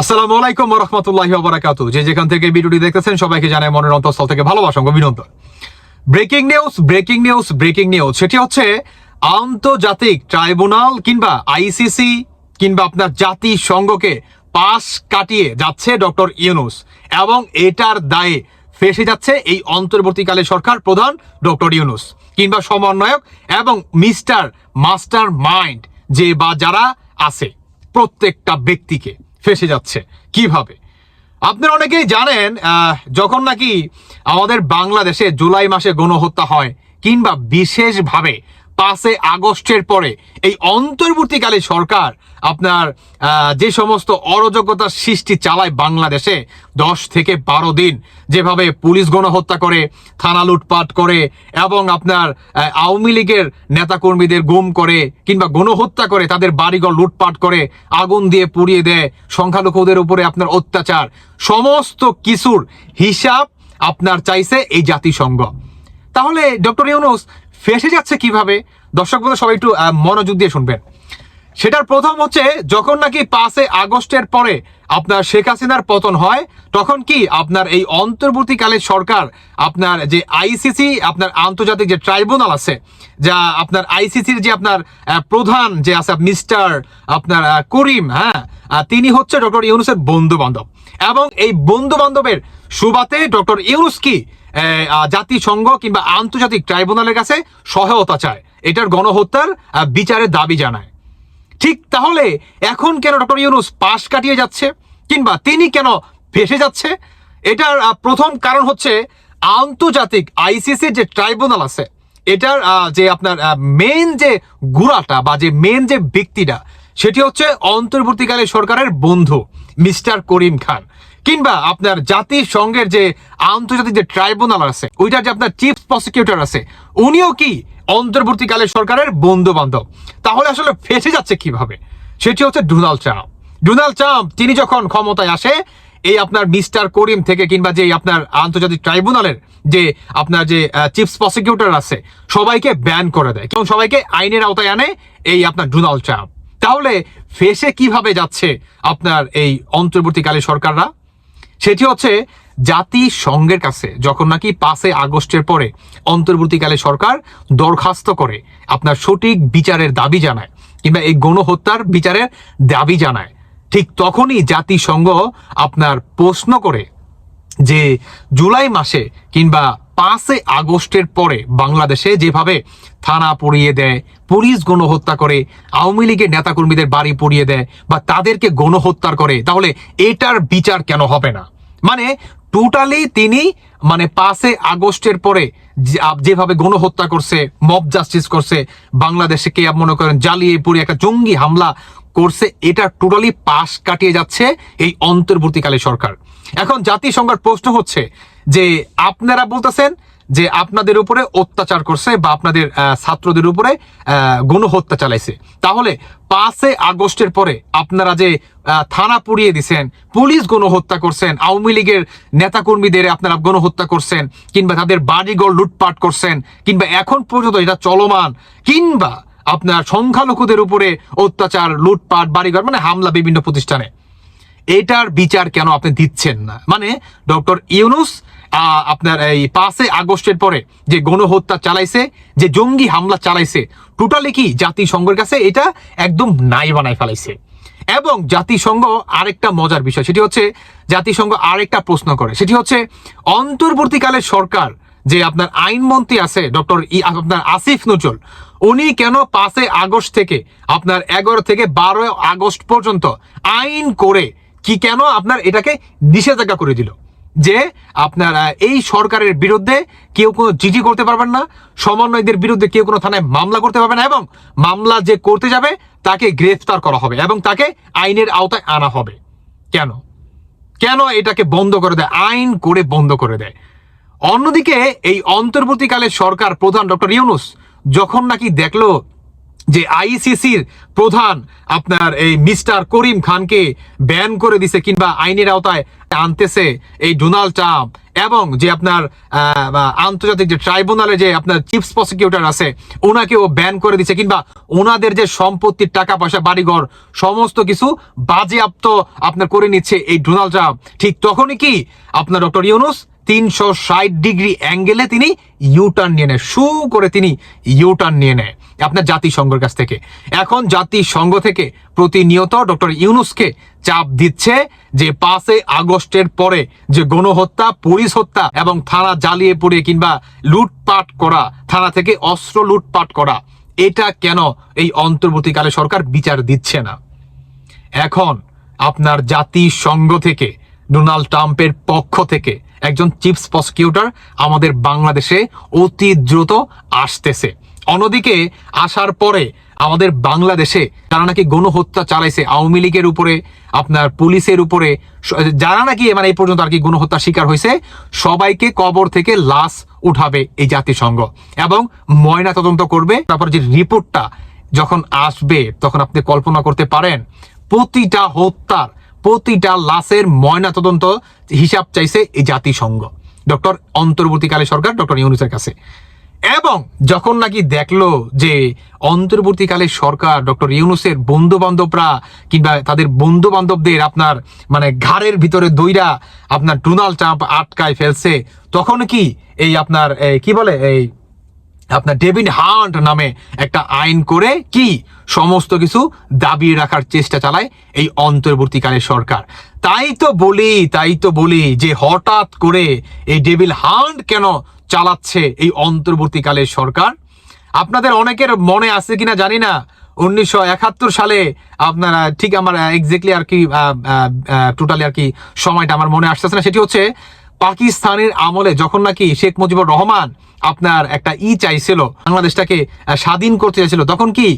আসসালামু আলাইকুম রহমতুল্লাহি বারাকাতু যে যেখান থেকে ভিডিওটি দেখতেছেন, সবাইকে জানাই মনের অন্তঃস্থল থেকে ভালোবাসা অভিনন্দন। Breaking news breaking news breaking news. সেটি হচ্ছে আন্তর্জাতিক ট্রাইব্যুনাল কিংবা আইসিসি কিংবা আপনার জাতিসংঘকে পাশ কাটিয়ে যাচ্ছে ডক্টর ইউনুস। এবং এটার দায়ে ফেসে যাচ্ছে এই অন্তর্বর্তীকালে সরকার প্রধান ডক্টর ইউনুস। কিংবা সমন্বয়ক এবং মিস্টার মাস্টার মাইন্ড যে বা যারা আছে, প্রত্যেকটা ব্যক্তিকে। ফেসে যাচ্ছে। কীভাবে? আপনারা অনেকেই জানেন যখন নাকি আমাদের বাংলাদেশে জুলাই মাসে গণহত্যা হয় কিংবা বিশেষভাবে পাঁচে আগস্টের পরে এই অন্তর্বর্তীকালে সরকার আপনার যে সমস্ত অরাজকতার সৃষ্টি চালায় বাংলাদেশে, দশ থেকে বারো দিন যেভাবে পুলিশ গণহত্যা করে, থানা লুটপাট করে এবং আপনার আওয়ামী লীগের নেতাকর্মীদের গুম করে কিংবা গণহত্যা করে, তাদের বাড়িঘর লুটপাট করে, আগুন দিয়ে পুড়িয়ে দেয়, সংখ্যালঘুদের উপরে আপনার অত্যাচার, সমস্ত কিছুর হিসাব আপনার চাইছে এই জাতিসংঘ। তাহলে ডক্টর ইউনুস ফেসে যাচ্ছে কীভাবে? দর্শক বন্ধু সবাই একটু মনোযোগ দিয়ে শুনবেন। সেটার প্রথম হচ্ছে, যখন নাকি পাঁচে আগস্টের পরে আপনার শেখ হাসিনার পতন হয়, তখন কি আপনার এই অন্তর্বর্তীকালে সরকার, আপনার যে আইসিসি, আপনার আন্তর্জাতিক যে ট্রাইব্যুনাল আছে, যা আপনার আইসিসির যে আপনার প্রধান যে আছে, মিস্টার, আপনার করিম হ্যাঁ তিনি হচ্ছে ডক্টর ইউনুসের বন্ধু বান্ধব এবং এই বন্ধু বান্ধবের সুবাতে ডক্টর ইউনুস কি জাতিসংঘ কিংবা আন্তর্জাতিক ট্রাইব্যুনালের কাছে সহায়তা চায়। এটার গণহত্যার বিচারের দাবি জানায়। ঠিক তাহলে এখন কেন ডক্টর ইউনুস পাশ কাটিয়ে যাচ্ছে কিংবা তিনি কেন ভেসে যাচ্ছে? এটার প্রথম কারণ হচ্ছে আন্তর্জাতিক আইসিসির যে ট্রাইব্যুনাল আছে, এটার যে আপনার মেন যে গুড়াটা বা যে মেন যে ব্যক্তিটা, সেটি হচ্ছে অন্তর্বর্তীকালে সরকারের বন্ধু, মিস্টার করিম খান। কিংবা আপনার জাতিসংঘের যে আন্তর্জাতিক যে ট্রাইব্যুনাল আছে, ওইটার যে আপনার চিফ প্রসিকিউটর আছে, উনিও কি অন্তর্বর্তীকালে সরকারের বন্ধু বান্ধব তাহলে আসলে ফেসে যাচ্ছে কীভাবে? সেটি হচ্ছে ডোনাল্ড ট্রাম্প। ডোনাল্ড ট্রাম্প, তিনি যখন ক্ষমতায় আসে, এই আপনার মিস্টার করিম থেকে কিংবা যে আপনার আন্তর্জাতিক ট্রাইব্যুনালের যে আপনার যে চিফ প্রসিকিউটর আছে, সবাইকে ব্যান করে দেয় এবং সবাইকে আইনের আওতায় আনে এই আপনার ডোনাল্ড ট্রাম্প। তাহলে ফেসে কীভাবে যাচ্ছে আপনার এই অন্তর্বর্তীকালে সরকাররা? সেটি হচ্ছে জাতিসংঘের কাছে, যখন নাকি পাঁচে আগস্টের পরে অন্তর্বর্তীকালে সরকার দরখাস্ত করে আপনার সঠিক বিচারের দাবি জানায় কিংবা এই গণহত্যার বিচারের দাবি জানায়, ঠিক তখনই জাতিসংঘ আপনার প্রশ্ন করে যে জুলাই মাসে কিংবা পাঁচে আগস্টের পরে বাংলাদেশে যেভাবে থানা পড়িয়ে দেয়, পুলিশ গণহত্যা করে, আওয়ামী লীগের নেতাকর্মীদের বাড়ি পুড়িয়ে দেয় বা তাদেরকে গণহত্যার করে, তাহলে এটার বিচার কেন হবে না? মানে টোটালি তিনি মানে পাঁচে আগস্টের পরে যেভাবে গণহত্যা করছে মব জাস্টিস করছে বাংলাদেশে কে মনে করেন জ্বালিয়ে পুড়িয়ে একটা জঙ্গি হামলা করছে, এটা টোটালি পাশ কাটিয়ে যাচ্ছে এই অন্তর্বর্তীকালে সরকার। এখন জাতিসংঘের প্রশ্ন হচ্ছে যে, আপনারা বলতেছেন যে আপনাদের উপরে অত্যাচার করছে বা আপনাদের ছাত্রদের উপরে গণহত্যা চালাইছে। তাহলে পাঁচে আগস্টের পরে আপনারা যে থানা পুড়িয়ে দিছেন, পুলিশ গণহত্যা করছেন, আওয়ামী লীগের নেতাকর্মীদের আপনারা গণহত্যা করছেন, কিংবা তাদের বাড়িঘর লুটপাট করছেন, কিংবা এখন পর্যন্ত এটা চলমান, কিংবা আপনার সংখ্যালঘুদের উপরে অত্যাচার, লুটপাট, বাড়িঘর মানে হামলা বিভিন্ন প্রতিষ্ঠানে। এটার বিচার কেন আপনি দিচ্ছেন না? মানে ডক্টর ইউনুস আপনার এই পাঁচে আগস্টের পরে যে গণহত্যা চালাইছে, যে জঙ্গি হামলা চালাইছে টোটালি কি জাতিসংঘের কাছে এটা একদম নাই বানাই ফেলাইছে। এবং জাতিসংঘ আরেকটা মজার বিষয়, সেটি হচ্ছে জাতিসংঘ আরেকটা প্রশ্ন করে, সেটি হচ্ছে অন্তর্বর্তীকালে সরকার যে আপনার আইনমন্ত্রী আছে, ডক্টর আপনার আসিফ নজরুল উনি কেন পাঁচে আগস্ট থেকে, আপনার এগারো থেকে বারো আগস্ট পর্যন্ত আইন করে কি কেন আপনার এটাকে নিষেধাজ্ঞা করে দিল? যে আপনার এই সরকারের বিরুদ্ধে কেউ কোনো জিডি করতে পারবেন না, সমন্বয়দের বিরুদ্ধে কেউ কোনো থানায় মামলা করতে পারবে না এবং মামলা যে করতে যাবে তাকে গ্রেফতার করা হবে এবং তাকে আইনের আওতায় আনা হবে। কেন? কেন এটাকে বন্ধ করে দেয়? আইন করে বন্ধ করে দেয়। অন্যদিকে এই অন্তর্বর্তীকালে সরকার প্রধান ডক্টর ইউনুস যখন নাকি দেখল যে আইসিসির প্রধান আপনার এই মিস্টার করিম খানকে ব্যান করে দিছে কিংবা আইনের আওতায় আনতেছে এই ডোনাল্ড ট্রাম্প এবং যে আপনার আন্তর্জাতিক যে ট্রাইব্যুনালে যে আপনার চিফ প্রসিকিউটর আছে, ওনাকেও ব্যান করে দিছে কিংবা ওনাদের যে সম্পত্তির টাকা পয়সা, বাড়িঘর, সমস্ত কিছু বাজেয়াপ্ত আপনার করে নিচ্ছে এই ডোনাল্ড ট্রাম্প। ঠিক তখনই কি আপনার ডক্টর ইউনুস তিনশো ষাট ডিগ্রি অ্যাঙ্গেলে তিনি ইউটার্ন নিয়ে নেয়। শু করে তিনি ইউটার্ন নিয়ে নেয় আপনার জাতিসংঘের কাছ থেকে। এখন জাতিসংঘ থেকে প্রতিনিয়ত ডক্টর ইউনুসকে চাপ দিচ্ছে যে পাঁচে আগস্টের পরে যে গণহত্যা, পুলিশ হত্যা এবং থানা জ্বালিয়ে পুড়িয়ে কিংবা লুটপাট করা, থানা থেকে অস্ত্র লুটপাট করা, এটা কেন এই অন্তর্বর্তীকালে সরকার বিচার দিচ্ছে না? এখন আপনার জাতিসংঘ থেকে, ডোনাল্ড ট্রাম্পের পক্ষ থেকে একজন চিফ প্রসিকিউটর আমাদের বাংলাদেশে অতি দ্রুত আসতেছে। অন্যদিকে আসার পরে আমাদের বাংলাদেশে যারা নাকি গণহত্যা চালাইছে। আওয়ামী লীগের উপরে, আপনার পুলিশের উপরে যারা নাকি মানে এই পর্যন্ত আর কি গণহত্যার শিকার হয়েছে, সবাইকে কবর থেকে লাশ উঠাবে এই জাতিসংঘ। এবং ময়না তদন্ত করবে। তারপর যে রিপোর্টটা যখন আসবে, তখন আপনি কল্পনা করতে পারেন, প্রতিটা হত্যার প্রতিটা লাশের ময়না তদন্ত হিসাব চাইছে এই জাতিসংঘ। ডক্টর, অন্তর্বর্তীকালে সরকার, ডক্টর ইউনুসের কাছে। এবং যখন নাকি দেখল যে অন্তর্বর্তীকালে সরকার, ডক্টর ইউনুসের বন্ধু বান্ধবরা কিংবা তাদের বন্ধু বান্ধবদের আপনার মানে ঘাড়ের ভিতরে দইরা আপনার ডোনাল্ড ট্রাম্প আটকায় ফেলছে, তখন কি এই আপনার কি বলে, এই আপনার ডেভিড হান্ট নামে একটা আইন করে কি? সমস্ত কিছু দাবিয়ে রাখার চেষ্টা চালায় এই অন্তর্বর্তীকালে সরকার। তাই তো বলি, তাই তো বলি যে হঠাৎ করে এই ডেভিল হান্ট কেন চালাচ্ছে এই অন্তর্বর্তীকালে সরকার? আপনাদের অনেকের মনে আছে কিনা জানি না। উনিশশো একাত্তর সালে আপনারা, ঠিক আমার এক্স্যাক্টলি আর কি টোটালি আর কি সময়টা আমার মনে আসতেছে না। সেটি হচ্ছে পাকিস্তানের আমলে যখন নাকি শেখ মুজিবুর রহমান আপনার একটা ই চাইছিল, বাংলাদেশটাকে স্বাধীন করতে চাইছিল, তখন কি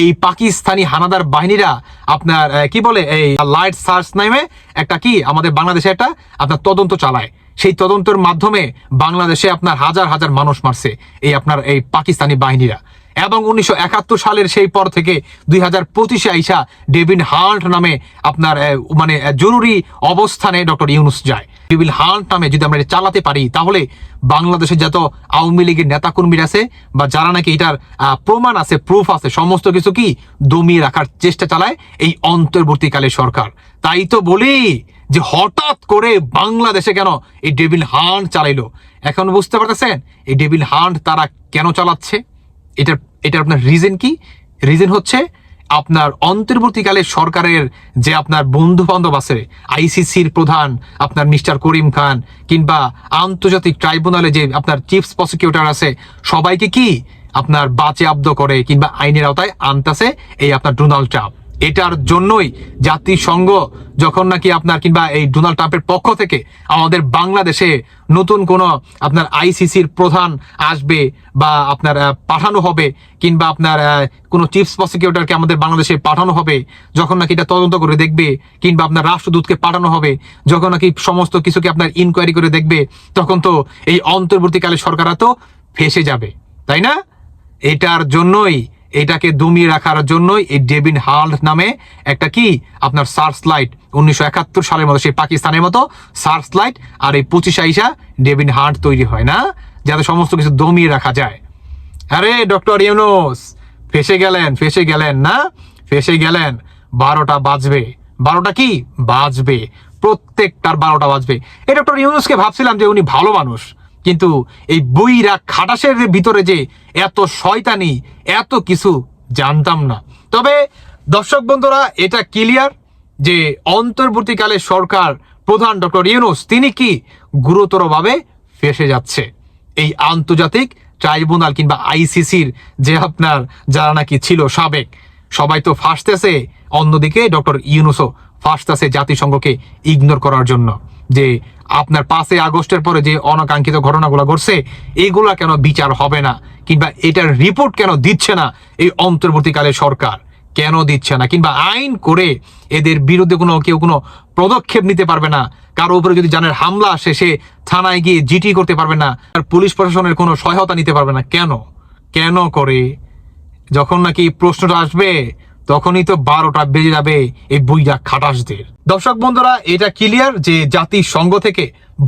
এই পাকিস্তানি হানাদার বাহিনীরা আপনার কি বলে, এই লাইট সার্চ নামে একটা কি আমাদের বাংলাদেশে একটা আপনার তদন্ত চালায়। সেই তদন্তের মাধ্যমে বাংলাদেশে আপনার হাজার হাজার মানুষ মারছে এই আপনার এই পাকিস্তানি বাহিনীরা। এবং উনিশশো একাত্তর সালের সেই পর থেকে দুই হাজার পঁচিশে আইসা ডেভিন হাল্ট নামে আপনার মানে জরুরি অবস্থানে ডক্টর ইউনুস যায়। ডেভিল হাল্ট নামে যদি আমরা এটা চালাতে পারি, তাহলে বাংলাদেশে যত আওয়ামী লীগের নেতাকর্মীরা আছে বা যারা নাকি এটার প্রমাণ আছে প্রুফ আছে, সমস্ত কিছু কি দমিয়ে রাখার চেষ্টা চালায় এই অন্তর্বর্তীকালে সরকার। তাই তো বলি যে হঠাৎ করে বাংলাদেশে কেন এই ডেভিল হান্ট চালাইলো? এখন বুঝতে পারতেছেন, এই ডেভিল হান্ট তারা কেন চালাচ্ছে? এটার এটার আপনার রিজন কি? রিজন হচ্ছে আপনার অন্তর্বর্তীকালে সরকারের যে আপনার বন্ধু বান্ধব আছে, আইসিসির প্রধান, আপনার মিস্টার করিম খান, কিংবা আন্তর্জাতিক ট্রাইব্যুনালে যে আপনার চিফ প্রসিকিউটর আছে, সবাইকে কি আপনার বাঁচে আব্দ করে কিংবা আইনের আওতায় আনতাছে এই আপনার ডোনাল্ড ট্রাম্প? এটার জন্যই জাতিসংঘ যখন নাকি আপনার কিংবা এই ডোনাল্ড ট্রাম্পের পক্ষ থেকে আমাদের বাংলাদেশে নতুন কোনো আপনার আইসিসির প্রধান আসবে বা আপনার পাঠানো হবে কিংবা আপনার কোনো চিফ প্রসিকিউটরকে আমাদের বাংলাদেশে পাঠানো হবে, যখন নাকি এটা তদন্ত করে দেখবে কিংবা আপনার রাষ্ট্রদূতকে পাঠানো হবে, যখন নাকি সমস্ত কিছুকে আপনার ইনকোয়ারি করে দেখবে, তখন তো এই অন্তর্বর্তীকালে সরকার তো ফেসে যাবে, তাই না? এটার জন্যই এটাকে দমিয়ে রাখার জন্যই এই ডেভিন হাল্ট নামে একটা কি? আপনার সার্চ লাইট উনিশশো একাত্তর সালের মতো, সেই পাকিস্তানের মতো সার্চ লাইট আর এই পঁচিশ আইসা ডেভিন হান্ট তৈরি হয় না, যাতে সমস্ত কিছু দমিয়ে রাখা যায়। আরে, ডক্টর ইউনুস, ফেসে গেলেন ফেসে গেলেন না, ফেসে গেলেন, বারোটা বাজবে। বারোটা কি? বাজবে। প্রত্যেকটার বারোটা বাজবে। এই ডক্টর ইউনুসকে ভাবছিলাম যে উনি ভালো মানুষ। কিন্তু এই বইরা খাটাসের ভিতরে যে এত শয়তানি, এত কিছু জানতাম না। তবে দর্শক বন্ধুরা, এটা ক্লিয়ার যে অন্তর্বর্তীকালে সরকার প্রধান ডক্টর ইউনুস, তিনি কি গুরুতরভাবে ফেসে যাচ্ছে? এই আন্তর্জাতিক ট্রাইব্যুনাল কিংবা আইসিসির যে আপনার যারা নাকি ছিল সাবেক, সবাই তো ফাঁসতেছে, অন্যদিকে ডক্টর ইউনুসও ফাঁসতেছে জাতিসংঘকে ইগনোর করার জন্য। যে আপনার পাঁচই আগস্টের পরে যে অনাকাঙ্ক্ষিত ঘটনাগুলো ঘটছে, এইগুলা কেন বিচার হবে না? কিংবা এটার রিপোর্ট কেন দিচ্ছে না এই অন্তর্বর্তীকালে সরকার? কেন দিচ্ছে না? কিংবা আইন করে এদের বিরুদ্ধে কোনো, কেউ কোনো পদক্ষেপ নিতে পারবে না? কারও উপরে যদি জানের হামলা আসে, সে থানায় গিয়ে জিটি করতে পারবে না, আর পুলিশ প্রশাসনের কোনো সহায়তা নিতে পারবে না, কেন? কেন করে? যখন নাকি প্রশ্নটা আসবে তখনই তো বারোটা বেজে যাবে এই বুইরা খাটাসদের। দর্শক বন্ধুরা, এটা ক্লিয়ার যে জাতির জাতিসংঘ থেকে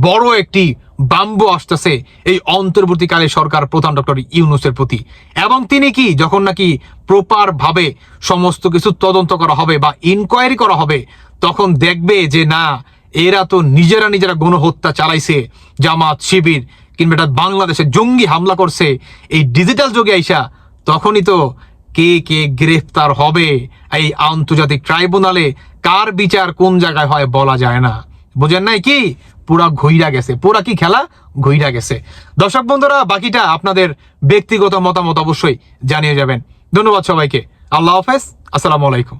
বড় একটি বাম্বু আসতেছে এই অন্তর্বর্তীকালে সরকার প্রধান ডক্টর ইউনুসের প্রতি। এবং তিনি কি, যখন নাকি প্রপার ভাবে সমস্ত কিছু তদন্ত করা হবে বা ইনকোয়ারি করা হবে, তখন দেখবে যে না, এরা তো নিজেরা নিজেরা গণহত্যা চালাইছে, জামাত, শিবির, কিংবা এটা বাংলাদেশে জঙ্গি হামলা করছে, এই ডিজিটাল যুগে আইসা, তখনই তো কে কে গ্রেফতার হবে এই আন্তর্জাতিক ট্রাইব্যুনালে? কার বিচার কোন জায়গায় হয় বলা যায় না। বোঝেন নাই কি? পুরা ঘুইরা গেছে। পুরা কি খেলা? ঘুইরা গেছে। দর্শক বন্ধুরা, বাকিটা আপনাদের ব্যক্তিগত মতামত অবশ্যই জানিয়ে যাবেন। ধন্যবাদ সবাইকে। আল্লাহ হাফেজ। আসসালামু আলাইকুম।